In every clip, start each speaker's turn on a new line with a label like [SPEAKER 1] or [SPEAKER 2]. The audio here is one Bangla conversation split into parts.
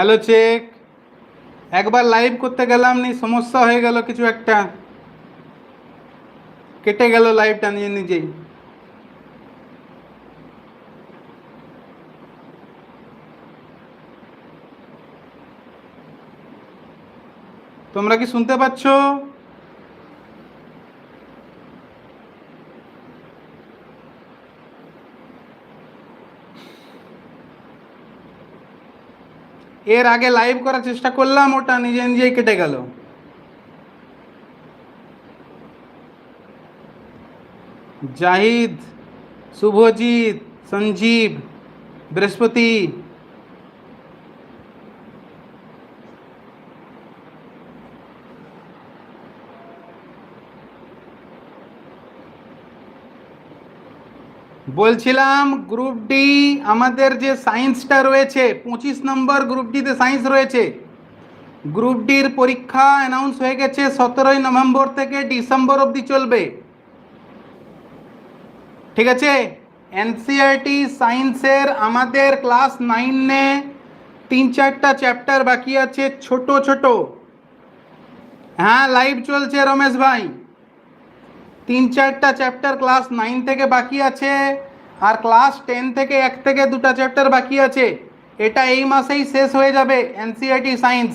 [SPEAKER 1] হ্যালো চেক একবার লাইভ করতে গেলাম নি, সমস্যা হয়ে গেল কিছু একটা। কেটে গেল লাইভটা নিজে নিজেই। তোমরা কি শুনতে পাচ্ছ? এর আগে লাইভ করার চেষ্টা করলাম, ওটা নিজে নিজেই কেটে গেল। জাহিদ, শুভজিৎ, সঞ্জীব, বৃহস্পতি বলছিলাম গ্রুপ ডি আমাদের যে সায়েন্সটা রয়েছে, পঁচিশ নম্বর গ্রুপ ডিতে সায়েন্স রয়েছে। গ্রুপ ডির পরীক্ষা অ্যানাউন্স হয়ে গেছে সতেরোই নভেম্বর থেকে ডিসেম্বর অবধি চলবে। ঠিক আছে? এনসিআরটি সায়েন্সের আমাদের ক্লাস নাইনে তিন চারটা চ্যাপ্টার বাকি আছে, ছোট ছোট। হ্যাঁ লাইভ চলছে রমেশ ভাই। তিন চারটা চ্যাপ্টার ক্লাস নাইন থেকে বাকি আছে আর ক্লাস টেন থেকে এক থেকে দুটা চ্যাপ্টার বাকি আছে। এটা এই মাসেই শেষ হয়ে যাবে এনসিআরটি সায়েন্স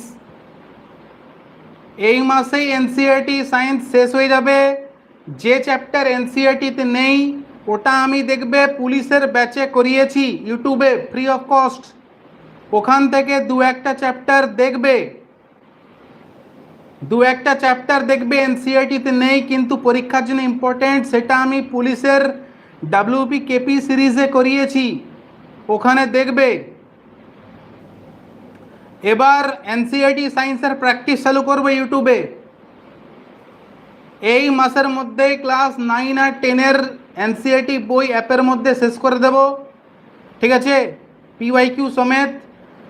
[SPEAKER 1] এই মাসেই এনসিআরটি সায়েন্স শেষ হয়ে যাবে। যে চ্যাপ্টার এনসিআরটিতে নেই, ওটা আমি দেখবে পুলিশের ব্যাচে করিয়েছি ইউটিউবে ফ্রি অফ কস্ট ওখান থেকে দু একটা চ্যাপ্টার দেখবে। দু একটা চ্যাপ্টার দেখবে এনসিআরটিতে নেই, কিন্তু পরীক্ষার জন্য ইম্পর্টেন্ট সেটা আমি পুলিশের ডাব্লিউপি কেপি সিরিজে করিয়েছি। ওখানে দেখবে, এবার এনসিআরটি সায়েন্সের প্র্যাকটিস চালু করবে ইউটিউবে এই মাসের মধ্যে ক্লাস নাইন আর টেনের এনসিআরটি বই অ্যাপের মধ্যে শেষ করে দেব। ঠিক আছে? পিওয়াই কিউ সমেত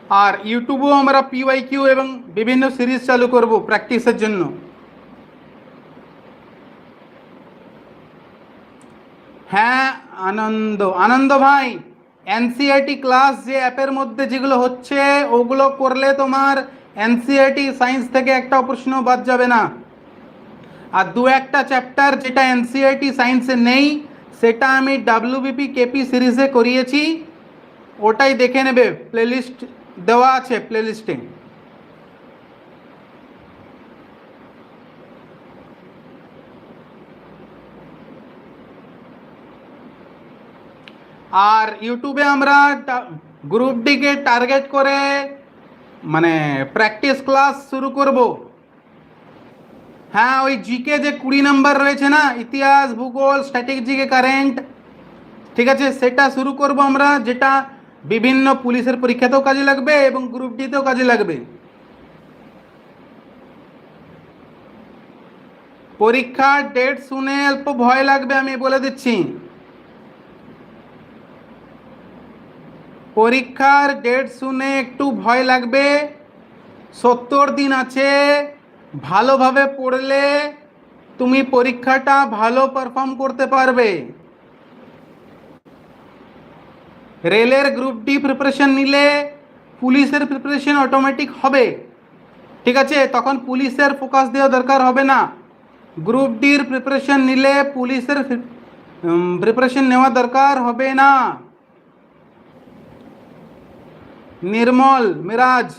[SPEAKER 1] আর ইউটিউবেও আমরা পিওয়াই কিউ এবং বিভিন্ন সিরিজ চালু করব প্র্যাকটিসের জন্য। হ্যাঁ আনন্দ। আনন্দ ভাই এনসিআরটি ক্লাস যে অ্যাপের মধ্যে যেগুলো হচ্ছে, ওগুলো করলে তোমার এনসিআরটি সায়েন্স থেকে একটা প্রশ্ন বাদ যাবে না। আর দু একটা চ্যাপ্টার যেটা এনসিআরটি সায়েন্সে নেই, সেটা আমি ডাব্লিউবিপি কেপি সিরিজে করিয়েছি। ওটাই দেখে নেবে প্লেলিস্ট দেওয়া আছে প্লেলিস্টে আর ইউটিউবে আমরা গ্রুপ ডিকে টার্গেট করে মানে প্র্যাকটিস ক্লাস শুরু করব হ্যাঁ ওই জিকে যে কুড়ি নাম্বার রয়েছে না ইতিহাস ভূগোল স্ট্র্যাটেজিকে কারেন্ট ঠিক আছে সেটা শুরু করব আমরা যেটা বিভিন্ন পুলিশের পরীক্ষাতেও কাজে লাগবে এবং গ্রুপ ডিতেও কাজে লাগবে। পরীক্ষার ডেট শুনে অল্প ভয় লাগবে, আমি বলে দিচ্ছি। পরীক্ষার ডেট শুনে একটু ভয় লাগবে। সত্তর দিন আছে, ভালোভাবে পড়লে তুমি পরীক্ষাটা ভালো পারফর্ম করতে পারবে। রেলের গ্রুপ ডি প্রিপারেশন নিলে পুলিশের প্রিপারেশন অটোমেটিক হবে। ঠিক আছে? তখন পুলিশের ফোকাস দেওয়া দরকার হবে না। গ্রুপ ডির প্রিপারেশন নিলে পুলিশের প্রিপারেশন নেওয়া দরকার হবে না। নির্মল, মিরাজ।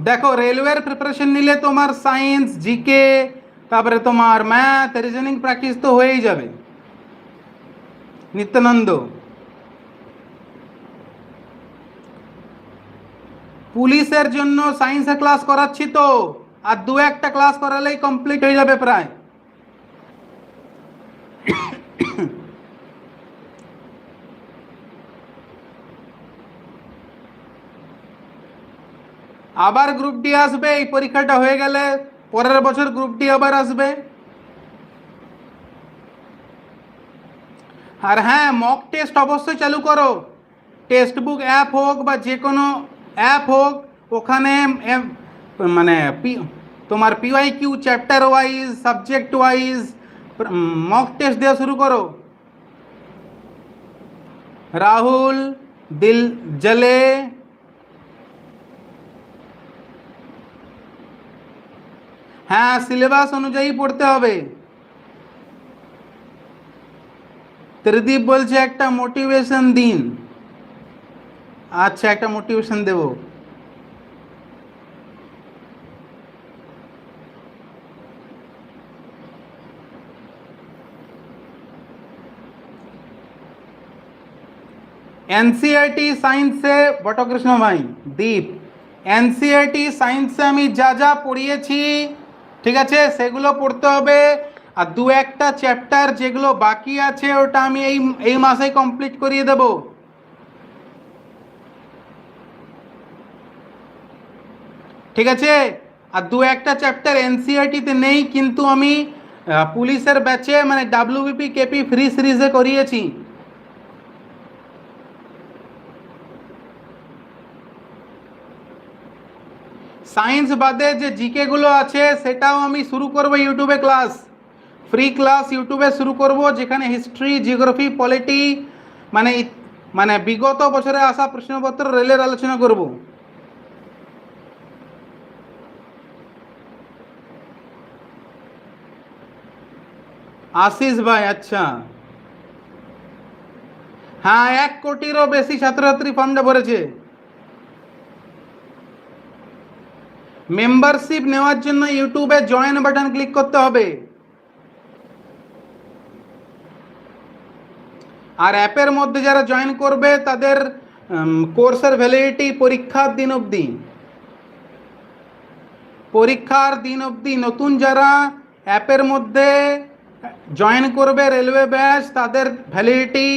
[SPEAKER 1] দেখো রেলওয়ের প্রিপারেশন নিলে তোমার সায়েন্স জিকে তারপরে তোমার ম্যাথ রিজনিং প্র্যাকটিস তো হয়েই যাবে। নিত্যানন্দ। পুলিশের জন্য সায়েন্সের ক্লাস করাচ্ছি তো, আর দু একটা ক্লাস করালেই কমপ্লিট হয়ে যাবে প্রায়। আবার গ্রুপ ডি আসবে, এই পরীক্ষাটা হয়ে গেলে পরের বছর গ্রুপ ডি আবার আসবে। আর হ্যাঁ মক টেস্ট অবশ্যই চালু করো। টেক্সট বুক অ্যাপ হোক বা যে কোনো অ্যাপ হোক, ওখানে এম- মানে পি- তোমার P Y Q chapter wise subject wise mock test দেওয়া শুরু করো। রাহুল, দিল, জলে হ্যাঁ সিলেবাস অনুযায়ী পড়তে হবে। ত্রিদীপ বলছে, একটা মোটিভেশন দিন। আচ্ছা একটা মোটিভেশন দেব। এনসিআরটি সায়েন্সে বটকৃষ্ণ ভাই, দীপ। এনসিআরটি সায়েন্সে আমি যা যা পড়িয়েছি ঠিক আছে? সেগুলো পড়তে হবে। আর দু একটা চ্যাপ্টার যেগুলো বাকি আছে, ওটা আমি এই এই মাসেই কমপ্লিট করিয়ে দেব। ঠিক আছে? আর দু একটা চ্যাপ্টার এনসিআরটিতে নেই, কিন্তু আমি পুলিশের ব্যাচে মানে ডাব্লিউবিপি কেপি ফ্রি সিরিজে করিয়েছি। সায়েন্স বাদে যে জিকেগুলো আছে, সেটাও আমি শুরু করব ইউটিউবে ক্লাস ফ্রি ক্লাস ইউটিউবে শুরু করব, যেখানে হিস্ট্রি জিওগ্রাফি পলিটি মানে মানে বিগত বছরে আসা প্রশ্নপত্র রেলের আলোচনা করব। আশিস ভাই আচ্ছা। হ্যাঁ এক কোটিরও বেশি ছাত্রছাত্রী ফর্মটা ভরেছে মেম্বারশিপ নেওয়ার জন্য ইউটিউবে জয়েন বাটন ক্লিক করতে হবে। আর অ্যাপের মধ্যে যারা জয়েন করবে, তাদের কোর্সের ভ্যালিডিটি পরীক্ষার দিন অবধি। পরীক্ষার দিন অবধি নতুন যারা অ্যাপের মধ্যে জয়েন করবে রেলওয়ে ব্যাচ তাদের ভ্যালিডিটি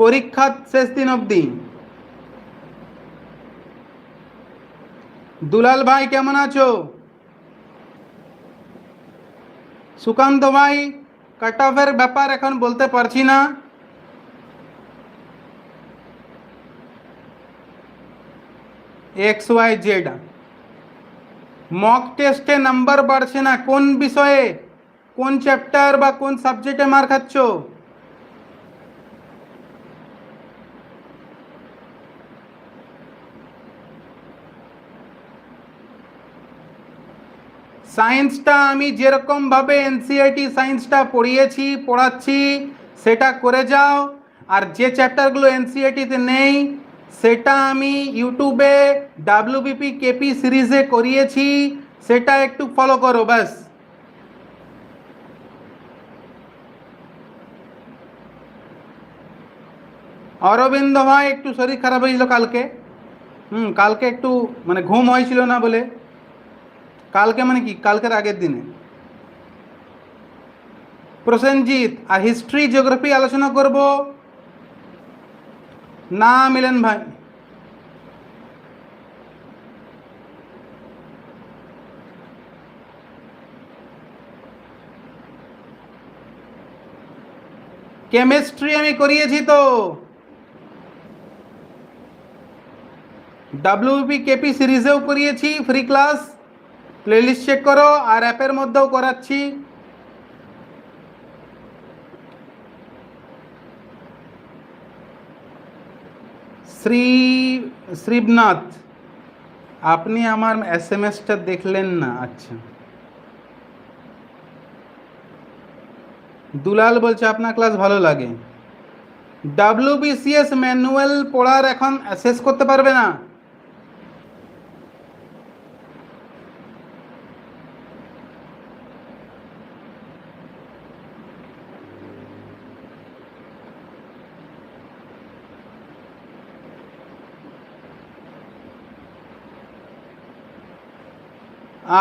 [SPEAKER 1] পরীক্ষার শেষ দিন অবধি। দুলাল ভাই কেমন আছো সুকান্ত ভাই কাট অফের ব্যাপার এখন বলতে পারছি না এক্স ওয়াই জেড মক টেস্টে নাম্বার বাড়ছে না কোন বিষয়ে কোন চ্যাপ্টার বা কোন সাবজেক্টে মার খাচ্ছ সায়েন্সটা আমি যেরকমভাবে এনসিআইটি সায়েন্সটা পড়িয়েছি, পড়াচ্ছি, সেটা করে যাও। আর যে চ্যাপ্টারগুলো এনসিআইটিতে নেই, সেটা আমি ইউটিউবে ডাব্লিউবিপি কেপি সিরিজে করিয়েছি, সেটা একটু ফলো করো, ব্যাস। অরবিন্দ ভাই, একটু শরীর খারাপ হয়েছিল কালকে। হুম, কালকে একটু মানে ঘুম হয়েছিল না বলে। কালকে মানে কি কালকের আগের দিনে প্রসেনজিৎ আর হিস্ট্রি জিওগ্রাফি আলোচনা করব না মিলেন ভাই কেমিস্ট্রি আমি করিয়েছি তো ডাব্লিউপি কেপি সিরিজেও করিয়েছি ফ্রি ক্লাস প্লেলিস্ট চেক করো আর অ্যাপের মধ্যেও করাচ্ছি। শ্রী, শ্রীবনাথ, আপনি আমার এস এম এসটা দেখলেন না আচ্ছা। দুলাল বলছে, আপনার ক্লাস ভালো লাগে। ডাব্লিউবিসিএস ম্যানুয়াল পড়ার এখন শেষ করতে পারবে না?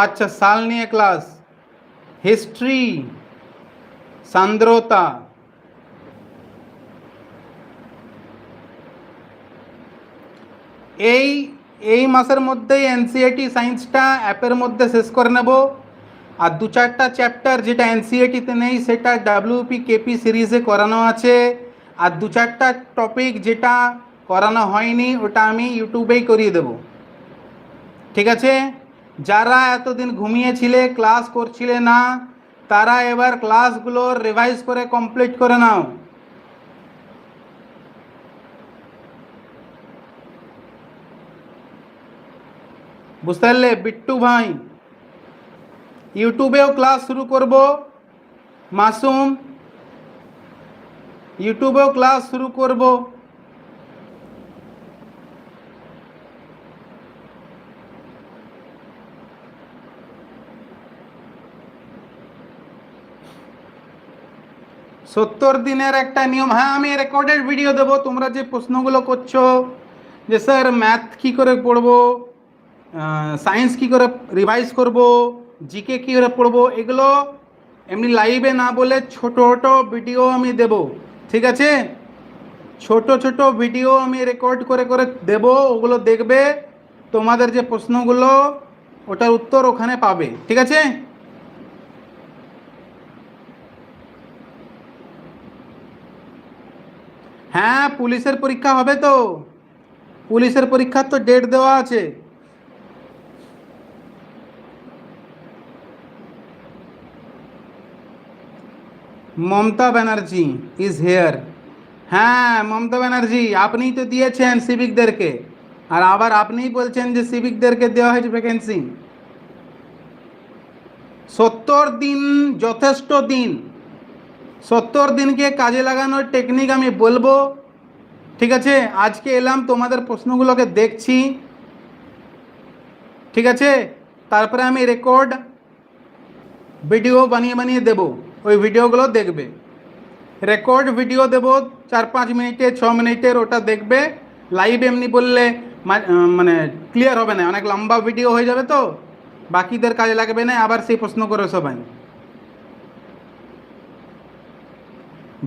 [SPEAKER 1] আচ্ছা সাল নিয়ে ক্লাস। হিস্ট্রি, সান্দ্রতা। এই এই মাসের মধ্যেই এনসিআইটি সায়েন্সটা অ্যাপের মধ্যে শেষ করে নেব। আর দু চারটা চ্যাপ্টার যেটা এনসিআইটিতে নেই, সেটা ডাব্লিউপি কেপি সিরিজে করানো আছে। আর দু চারটা টপিক যেটা করানো হয়নি, ওটা আমি ইউটিউবেই করিয়ে দেব। ঠিক আছে? যারা এতদিন ঘুমিয়েছিলে ক্লাস করছিলে না, তারা এবার ক্লাসগুলো রিভাইজ করে কমপ্লিট করে নাও। বুঝতে পারলে? বিট্টু ভাই, ইউটিউবেও ক্লাস শুরু করব। মাসুম, ইউটিউবেও ক্লাস শুরু করব। সত্তর দিনের একটা নিয়ম হ্যাঁ আমি রেকর্ডেড ভিডিও দেবো, তোমরা যে প্রশ্নগুলো করছ, যে স্যার ম্যাথ কী করে পড়ব সায়েন্স কী করে রিভাইজ করব জিকে কী করে পড়ব, এগুলো এমনি লাইভে না বলে ছোট ছোটো ভিডিও আমি দেব, ঠিক আছে? ছোট ছোট ভিডিও আমি রেকর্ড করে করে দেব, ওগুলো দেখবে, তোমাদের যে প্রশ্নগুলো, ওটার উত্তর ওখানে পাবে, ঠিক আছে? হ্যাঁ পুলিশের পরীক্ষা হবে তো। পুলিশের পরীক্ষার তো ডেট দেওয়া আছে। মমতা ব্যানার্জি ইজ হেয়ার হ্যাঁ মমতা ব্যানার্জি, আপনিই তো দিয়েছেন সিভিকদেরকে আর আবার আপনিই বলছেন যে সিভিকদেরকে দেওয়া হয়েছে ভ্যাকেন্সি সত্তর দিন যথেষ্ট দিন। সত্তর দিনকে কাজে লাগানোর টেকনিক আমি বলব। ঠিক আছে? আজকে এলাম, তোমাদের প্রশ্নগুলোকে দেখছি। ঠিক আছে? তারপরে আমি রেকর্ড ভিডিও বানিয়ে বানিয়ে দেব। ওই ভিডিওগুলো দেখবে। রেকর্ড ভিডিও দেব চার পাঁচ মিনিটে, ছ মিনিটের ওটা দেখবে। লাইভ এমনি বললে মানে ক্লিয়ার হবে না। অনেক লম্বা ভিডিও হয়ে যাবে তো। বাকিদের কাজে লাগবে না, আবার সেই প্রশ্ন করে সবাই।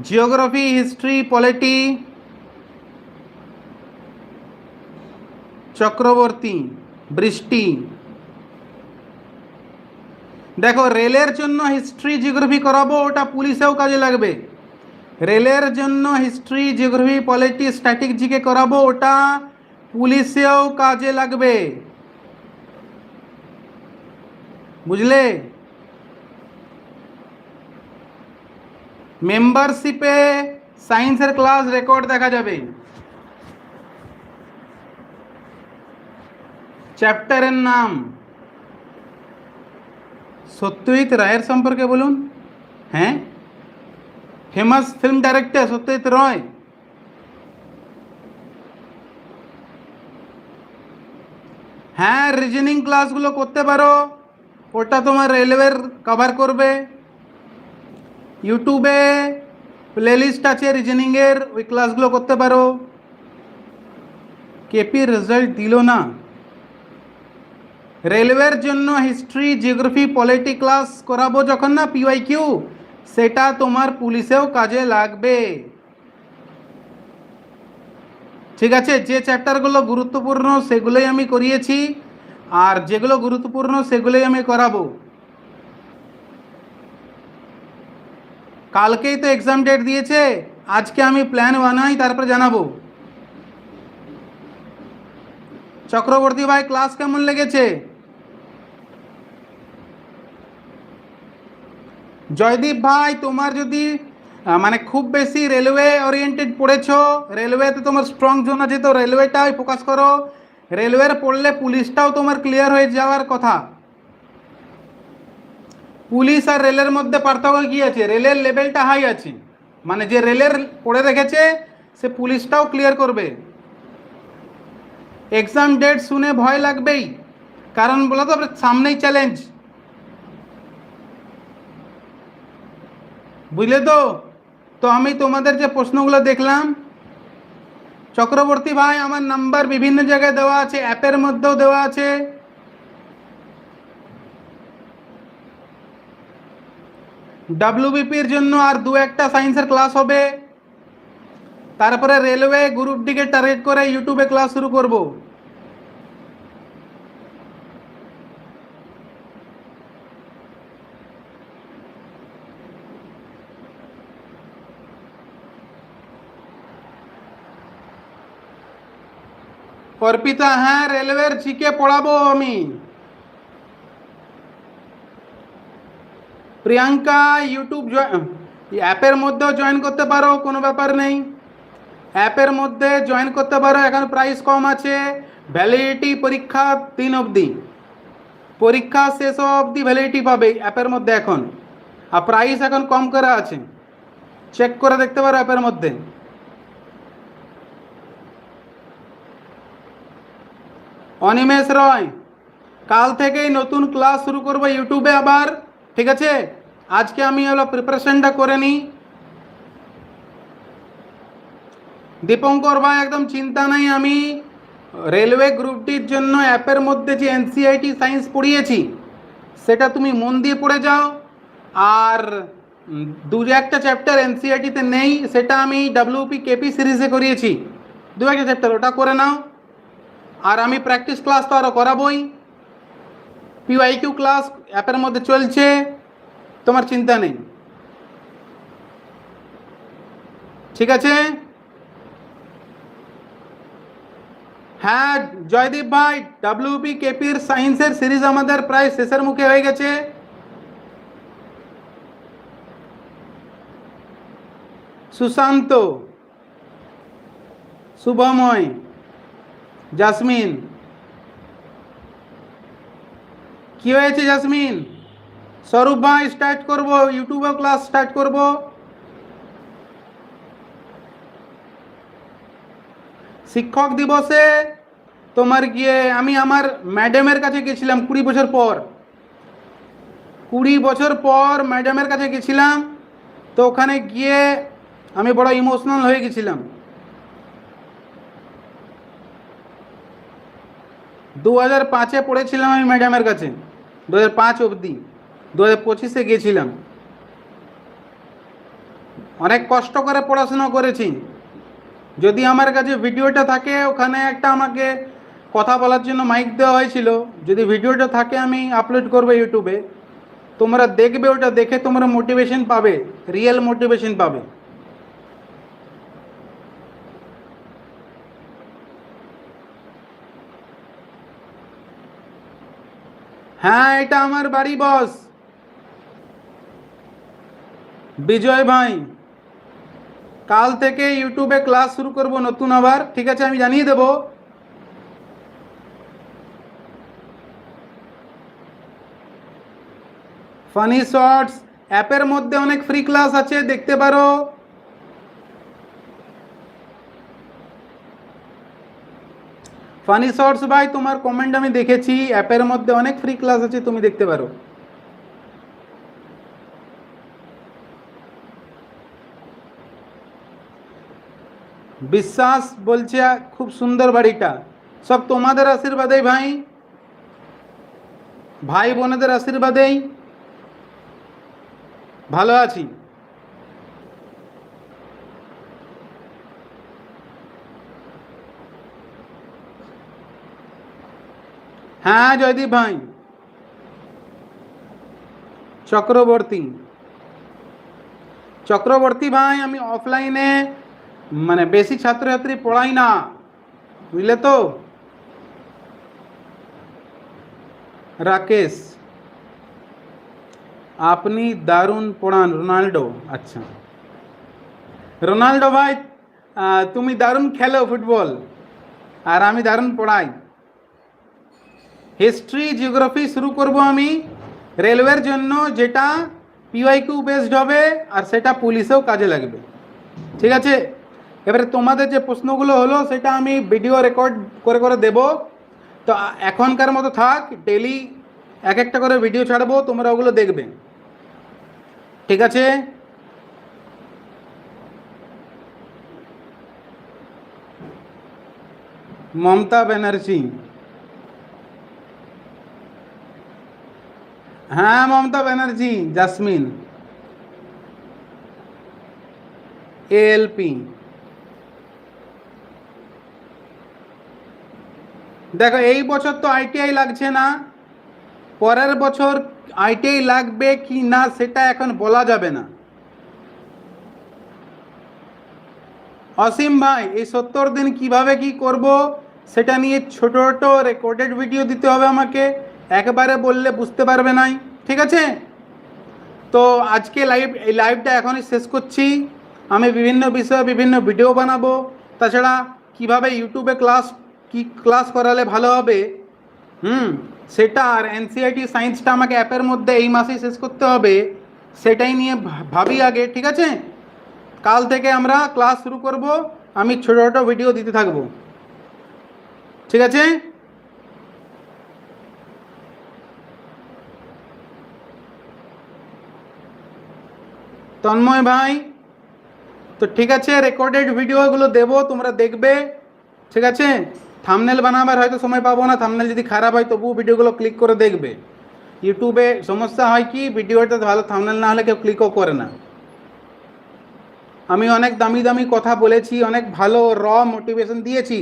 [SPEAKER 1] জিওগ্রাফি হিস্ট্রি পলিটি চক্রবর্তী বৃষ্টি দেখো রেলের জন্য হিস্ট্রি জিওগ্রাফি করাবো ওটা পুলিশেও কাজে লাগবে রেলের জন্য history geography polity static GK করাবো ওটা পুলিশেও কাজে লাগবে বুঝলে মেম্বারশিপে সায়েন্সের ক্লাস রেকর্ড দেখা যাবে। চ্যাপ্টারের নাম সত্যজিৎ রায়ের সম্পর্কে বলুন। হ্যাঁ? Famous film director Satyajit Ray. হ্যাঁ রিজনিং ক্লাসগুলো করতে পারো। ওটা তোমার রেলওয়ের কভার করবে। ইউটিউবে প্লেলিস্ট আছে রিজনিংয়ের ওই ক্লাসগুলো করতে পারো। কেপির রেজাল্ট দিল না। রেলওয়ের জন্য হিস্ট্রি জিওগ্রাফি পলিটি ক্লাস করাবো যখন না পিওয়াই কিউ সেটা তোমার পুলিশেও কাজে লাগবে। ঠিক আছে, যে চ্যাপ্টারগুলো গুরুত্বপূর্ণ, সেগুলোই আমি করিয়েছি। আর যেগুলো গুরুত্বপূর্ণ, সেগুলোই আমি করাবো। কালকেই তো এক্সাম ডেট দিয়েছে, আজকে আমি প্ল্যান বানাই, তারপরে জানাব। চক্রবর্তী ভাই ক্লাস কেমন লেগেছে? জয়দীপ ভাই, তোমার যদি মানে খুব বেশি রেলওয়ে ওরিয়েন্টেড পড়েছো রেলওয়েতে তোমার স্ট্রং জোন আছে, তো রেলওয়েটাই ফোকাস করো। রেলওয়ের পড়লে পুলিশটাও তোমার ক্লিয়ার হয়ে যাওয়ার কথা। পুলিশ আর রেলের মধ্যে পার্থক্য কী আছে? রেলের লেভেলটা হাই আছে। মানে যে রেলের পড়ে রেখেছে, সে পুলিশটাও ক্লিয়ার করবে। এক্সাম ডেট শুনে ভয় লাগবেই। কারণ বলো তো সামনেই চ্যালেঞ্জ বুঝলে তো? তো আমি তোমাদের যে প্রশ্নগুলো দেখলাম, চক্রবর্তী ভাই, আমার নাম্বার বিভিন্ন জায়গায় দেওয়া আছে অ্যাপের মধ্যেও দেওয়া আছে। ডাব্লিউবিপির জন্য আর দু একটা সায়েন্সের ক্লাস হবে। তারপরে রেলওয়ে গ্রুপ ডিকে টার্গেট করে ইউটিউবে ক্লাস শুরু করব। অর্পিতা হ্যাঁ রেলওয়ের জিকে পড়াবো আমি। প্রিয়াঙ্কা ইউটিউব অ্যাপের মধ্যেও জয়েন করতে পারো, কোনো ব্যাপার নেই। অ্যাপের মধ্যে জয়েন করতে পারো, এখন প্রাইস কম আছে। ভ্যালিডিটি পরীক্ষা তিন অবধি। পরীক্ষা শেষ অবধি ভ্যালিডিটি পাবে অ্যাপের মধ্যে এখন। আর প্রাইস এখন কম করা আছে। চেক করে দেখতে পারো অ্যাপের মধ্যে। অনিমেষ রয়, কাল থেকেই নতুন ক্লাস শুরু করব ইউটিউবে আবার, ঠিক আছে? আজকে আমি হলো প্রিপারেশনটা করে নিই। দীপঙ্কর ভাই, একদম চিন্তা নাই, আমি রেলওয়ে গ্রুপটির জন্য অ্যাপের মধ্যে যে এনসিআইটি সায়েন্স পড়িয়েছি, সেটা তুমি মন দিয়ে পড়ে যাও। আর দু একটা চ্যাপ্টার এনসিআইটিতে নেই, সেটা আমি ডাব্লিউপি কেপি সিরিজে করিয়েছি। দু একটা চ্যাপ্টার ওটা করে নাও। আর আমি প্র্যাকটিস ক্লাস তো আরও করাবোই। পিওয়াইকিউ ক্লাস অ্যাপের মধ্যে চলছে। তোমার চিন্তা নেই। ঠিক আছে? হ্যাঁ জয়দীপ ভাই ডাব্লিউপি কেপির সায়েন্সের সিরিজ আমাদের প্রায় শেষের মুখে হয়ে গেছে। সুশান্ত, শুভময়, জাসমিন। কি হয়েছে, জাসমিন? স্বরূপ ভাই স্টার্ট করব ইউটিউবে ক্লাস স্টার্ট করব। শিক্ষক দিবসে তোমার গিয়ে আমি আমার ম্যাডামের কাছে গেছিলাম কুড়ি বছর পর। কুড়ি বছর পর ম্যাডামের কাছে গেছিলাম, তো ওখানে গিয়ে আমি বড় ইমোশনাল হয়ে গেছিলাম। দু হাজার পাঁচে পড়েছিলাম আমি ম্যাডামের কাছে, দু হাজার পাঁচ অবধি। দু হাজার পঁচিশে গেছিলাম অনেক কষ্ট করে পড়াশোনা করেছি। যদি আমার কাছে ভিডিওটা থাকে, ওখানে একটা আমাকে কথা বলার জন্য মাইক দেওয়া হয়েছিল। যদি ভিডিওটা থাকে, আমি আপলোড করব ইউটিউবে তোমরা দেখবে, ওটা দেখে তোমরা মোটিভেশন পাবে রিয়েল মোটিভেশন পাবে। হ্যাঁ এটা আমার বাড়ি বস বিজয় ভাই, কাল থেকে ইউটিউবে ক্লাস শুরু করব নতুন আবার, ঠিক আছে? আমি জানিয়ে দেব। ফানি শর্টস, অ্যাপের মধ্যে অনেক ফ্রি ক্লাস আছে, দেখতে পারো। ফানি শর্টস ভাই, তোমার কমেন্ট আমি দেখেছি, অ্যাপের মধ্যে অনেক ফ্রি ক্লাস আছে, তুমি দেখতে পারো। বিশ্বাস বলছে খুব সুন্দর বাড়িটা। সব তোমাদের আশীর্বাদেই ভাই। ভাই বোনেদের আশীর্বাদেই ভালো আছি। হ্যাঁ জয়দীপ ভাই। চক্রবর্তী। চক্রবর্তী ভাই, আমি অফলাইনে মানে বেশি ছাত্রছাত্রী পড়াই না, বুঝলে তো? রাকেশ, আপনি দারুণ পড়ান, রোনাল্ডো। আচ্ছা। রোনাল্ডো ভাই তুমি দারুণ খেলো ফুটবল, আর আমি দারুণ পড়াই। হিস্ট্রি, জিওগ্রাফি শুরু করব আমি। রেলওয়ের জন্য যেটা পিওয়াইকিউ বেসড হবে, আর সেটা পুলিশেও কাজে লাগবে। ঠিক আছে? এবারে তোমাদের যে প্রশ্নগুলো হলো, সেটা আমি ভিডিও রেকর্ড করে করে দেব। তো এখনকার মতো থাক ডেলি এক একটা করে ভিডিও ছাড়বো, তোমরা ওগুলো দেখবে। ঠিক আছে? মমতা ব্যানার্জি। হ্যাঁ মমতা ব্যানার্জি, জাসমিন। এএলপি দেখো, এই বছর তো আইটিআই লাগছে না। পরের বছর আইটিআই লাগবে কি না, সেটা এখন বলা যাবে না। অসীম ভাই, এই সত্তর দিন কীভাবে কি করব, সেটা নিয়ে ছোট ছোট রেকর্ডেড ভিডিও দিতে হবে আমাকে। একবারে বললে বুঝতে পারবে নাই। ঠিক আছে? তো আজকে লাইভ এই লাইভটা এখনই শেষ করছি। আমি বিভিন্ন বিষয়ে বিভিন্ন ভিডিও বানাবো। তাছাড়া কীভাবে ইউটিউবে ক্লাস কি ক্লাস করালে ভালো হবে? হুম, সেটা আর এনসিআইটি সায়েন্সটা আমাকে অ্যাপের মধ্যে এই মাসেই শেষ করতে হবে। সেটাই নিয়ে ভাবি আগে, ঠিক আছে? কাল থেকে আমরা ক্লাস শুরু করব, আমি ছোটো ছোটো ভিডিও দিতে থাকব। ঠিক আছে? তন্ময় ভাই, তো ঠিক আছে রেকর্ডেড ভিডিওগুলো দেবো, তোমরা দেখবে। ঠিক আছে? থামনেল বানাবার হয়তো সময় পাবো না থামনেল যদি খারাপ হয় তবুও ভিডিওগুলো ক্লিক করে দেখবে। ইউটিউবে সমস্যা হয় কি ভিডিওটা ভালো থামনেল না হলে কেউ ক্লিকও করে না। আমি অনেক দামি দামি কথা বলেছি, অনেক ভালো র মোটিভেশন দিয়েছি।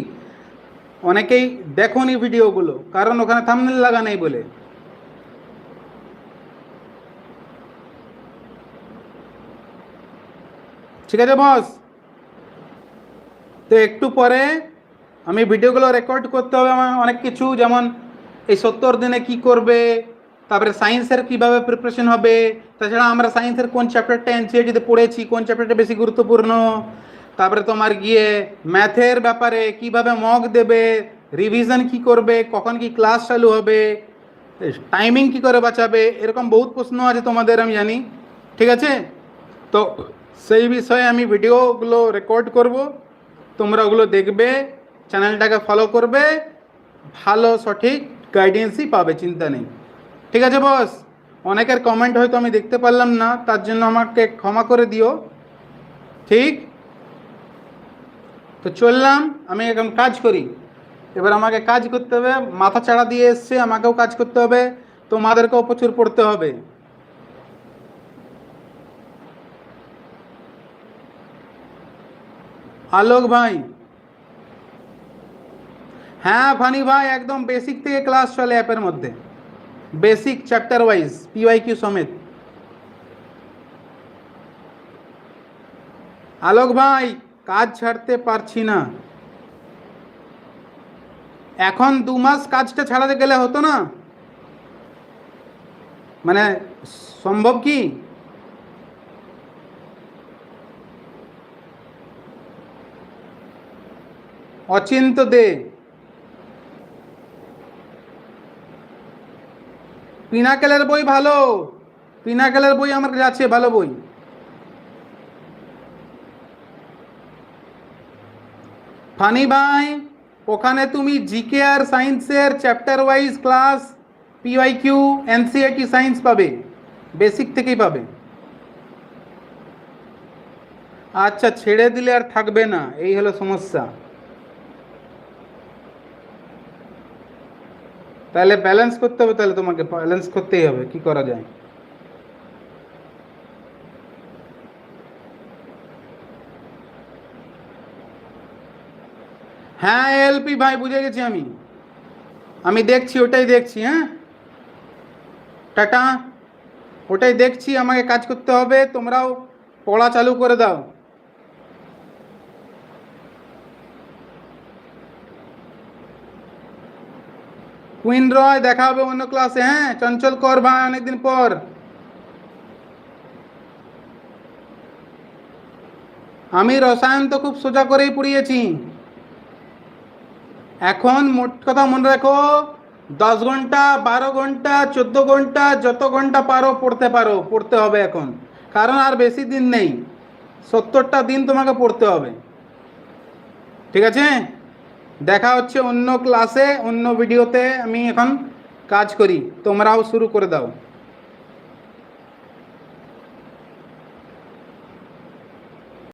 [SPEAKER 1] অনেকেই দেখোনি ভিডিওগুলো, কারণ ওখানে থামনেল লাগা নেই বলে। ঠিক আছে বস তো একটু পরে আমি ভিডিওগুলো রেকর্ড করতে হবে আমার অনেক কিছু, যেমন এই সত্তর দিনে কি করবে, তারপরে সায়েন্সের কীভাবে প্রিপারেশন হবে, তাছাড়া আমরা সায়েন্সের কোন চ্যাপ্টারটা এনসিআইটিতে পড়েছি, কোন চ্যাপ্টারটা বেশি গুরুত্বপূর্ণ, তারপরে তোমার গিয়ে ম্যাথের ব্যাপারে কীভাবে মক দেবে রিভিশন কি করবে, কখন কি ক্লাস চালু হবে টাইমিং কি করে বাঁচাবে, এরকম বহুত প্রশ্ন আছে তোমাদের, আমি জানি। ঠিক আছে? তো সেই বিষয়ে আমি ভিডিওগুলো রেকর্ড করব, তোমরা ওগুলো দেখবে। চ্যানেলটাকে ফলো করবে, ভালো, সঠিক গাইডেন্সই পাবে, চিন্তা নেই। ঠিক আছে বস অনেকের কমেন্ট হয়তো আমি দেখতে পারলাম না, তার জন্য আমাকে ক্ষমা করে দিও। ঠিক? তো চললাম, আমি এখন কাজ করি। এবার আমাকে কাজ করতে হবে, মাথা চাড়া দিয়ে এসছে, আমাকেও কাজ করতে হবে, তোমাদেরকেও প্রচুর পড়তে হবে। আলোক ভাই হ্যাঁ ফানি ভাই, একদম বেসিক থেকে ক্লাস চলে অ্যাপের মধ্যে। Basic chapter wise P Y Q সমেত। আলোক ভাই, কাজ ছাড়তে পারছি না। এখন দু মাস কাজটা ছাড়াতে গেলে হতো না? মানে সম্ভব কি? অচিন্ত দে। পিনাকেলের বই ভালো। পিনাকেলের বই আমার কাছে আছে, ভালো বই। ফানি ভাই, ওখানে তুমি জিকে আর সায়েন্সের chapter wise class P Y Q NCERT science পাবে। বেসিক থেকেই পাবে। আচ্ছা ছেড়ে দিলে আর থাকবে না, এই হলো সমস্যা। তাহলে ব্যালেন্স করতে হবে, তাহলে তোমাকে ব্যালেন্স করতেই হবে, কি করা যায়? হ্যাঁ এলপি ভাই, বুঝে গেছি আমি। আমি দেখছি, ওটাই দেখছি হ্যাঁ? টাটা। ওটাই দেখছি, আমাকে কাজ করতে হবে, তোমরাও পড়া চালু করে দাও। কুইন রয় দেখা হবে অন্য ক্লাসে হ্যাঁ? চঞ্চল কর ভাই, অনেকদিন পর। আমি রসায়ন তো খুব সোজা করেই পড়িয়েছি। এখন মোট কথা মনে রাখো, দশ ঘণ্টা, বারো ঘণ্টা, চোদ্দ ঘণ্টা, যত ঘণ্টা পারো পড়তে পারো, পড়তে হবে এখন। কারণ আর বেশি দিন নেই। সত্তরটা দিন তোমাকে পড়তে হবে। ঠিক আছে? দেখা হচ্ছে অন্য ক্লাসে অন্য ভিডিওতে আমি এখন কাজ করি। তোমরাও শুরু করে দাও।